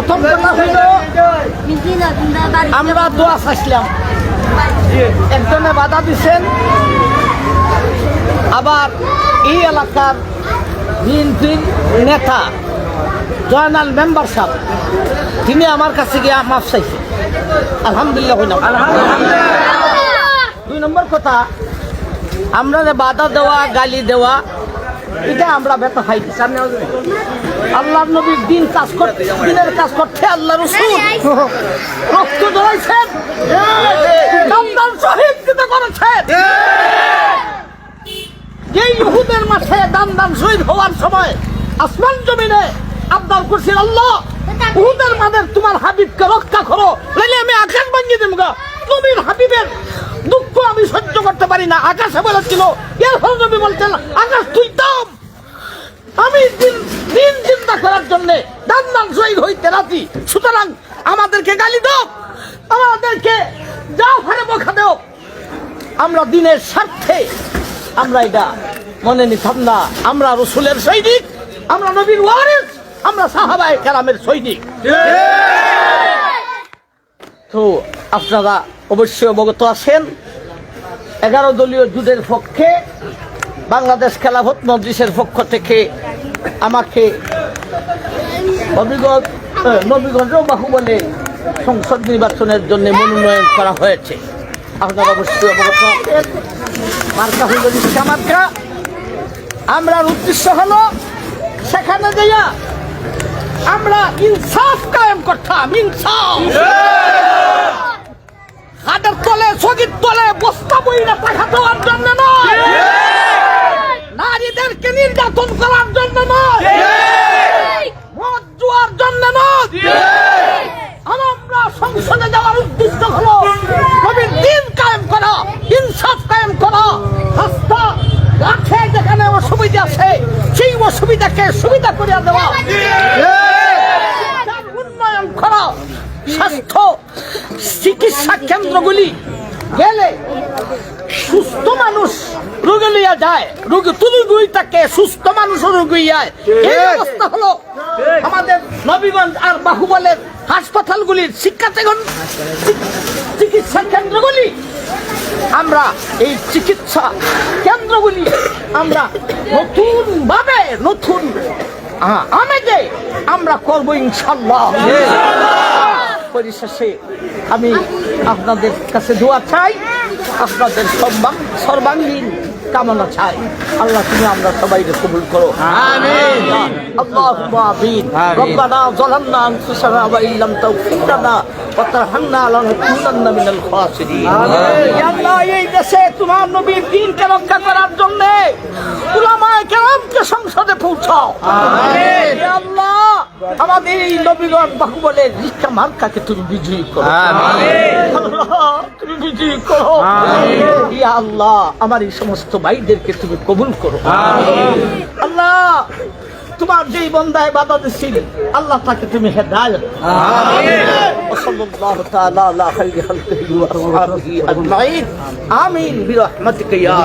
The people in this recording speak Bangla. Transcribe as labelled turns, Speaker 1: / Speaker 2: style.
Speaker 1: প্রথম কথা হইল আমরা দোয়া চাইছিলাম। একজনে বাধা দিচ্ছেন আবার এই এলাকার বিএনপির নেতা জয়নাল মেম্বার সাহেব তিনি আমার কাছে গিয়ে মাফ চাইছে। আলহামদুলিল্লাহ হইলাম দুই নম্বর কথা আমরা যে বাধা দেওয়া গালি দেওয়া এটা আমরা ব্যথা খাই আল্লাহ নবীর দিন কাজ করতে দিনের কাজ করতে আল্লাহ রসুল। রক্ত দাম শহীদ করেছেন। যে ইহুদের মাঠে দাম দাম শহীদ হওয়ার সময় আসমান জমিনে আবদার করছেন আল্লাহ উহুদের মাদের তোমার হাবিবকে রক্ষা করো, নাইলে আমি আকাশ ভাঙিয়ে দেবো গা। নবীর হাবিবের দুঃখ আমি সহ্য করতে পারি না। আকাশে বলেছিল এর ফলে নবী বলছেন, আকাশ তুইতাম আমি দিন দিন চিন্তা করার জন্য দান দান শহীদ রাজি। সুতরাং আমাদেরকে গালি দাও। আমাদেরকে যা হারে বখা দেও। আমরা দিনের স্বার্থে আমরা এটা মনে নিতাম না। আমরা রসুলের সৈনিক, আমরা নবীর ওয়ারিস, আমরা সাহাবায়ে কেরামের সৈনিক। তো আপনারা অবশ্যই অবগত আছেন, এগারো দলীয় জুটের পক্ষে বাংলাদেশ খেলাফত মজলিসের পক্ষ থেকে আমাকে নবীগঞ্জ আহ, নবীগঞ্জ বাহুবলে সংসদ নির্বাচনের জন্য মনোনয়ন করা হয়েছে। আপনারা অবশ্যই অবগত মার্কা হইল রিক্সা মার্কা। আমরা উদ্দেশ্য হলো সেখানে যাইয়া আমরা ইনসাফ কায়েম করতাম ইনসাফ। হাটের তলে সগির তলে বস্তা বইরা টাকা দেওয়ার জন্য নয়। নারীদেরকে নির্যাতন করার জন্য নয়। মদ জন্য নয় আমরা সংসদে যাওয়ার উদ্দেশ্য হলো নবীর দিন কায়েম করা ইনসাফ কায়েম করা। রাস্তা রাখে যেখানে অসুবিধা আছে সেই অসুবিধাকে সুবিধা করে দেওয়া। উন্নয়ন করা স্বাস্থ্য চিকিৎসা কেন্দ্রগুলি গেলে সুস্থ মানুষ রোগে লইয়া যায়। রোগী তুমি গুই থাকে সুস্থ মানুষ রোগী যায়। এই অবস্থা হলো আমাদের নবীগঞ্জ আর বাহুবলের হাসপাতালগুলির শিক্ষা চিকিৎসা কেন্দ্রগুলি, আমরা এই চিকিৎসা কেন্দ্রগুলি আমরা নতুন ভাবে নতুন আমেজে আমরা করব ইনশাল্লাহ। পরিশেষে আমি আপনাদের কাছে দোয়া চাই, আপনাদের সর্বাং- সর্বাঙ্গীন কামনা চাই আল্লাহ তুমি আমরা সবাই কবুল করো আমিন اللهم آمين ربنا ظلمنا أنفسنا وإن لم تغفر لنا وترحمنا لنكونن من الخاسرين يا الله এই দেশে তোমার নবীর দিনকে রক্ষা করার জন্য উলামায়ে কেরামকে সংসদে পৌঁছাও আমিন ইয়া আল্লাহ আমাদের এই নবীগঞ্জ বাহুবলের রিক্সা মার্কাকে তুমি বিজয়ী করো। তুমি বিজয়ী করো। ইয়া আল্লাহ আমার এই সমস্ত ভাইদেরকে তুমি কবুল করো। আল্লাহ তোমার যেই বন্ধায় বাধা দিচ্ছিল আল্লাহ তাকে তুমি হেদায়
Speaker 2: আমিন। বিরহমতিকে ইয়া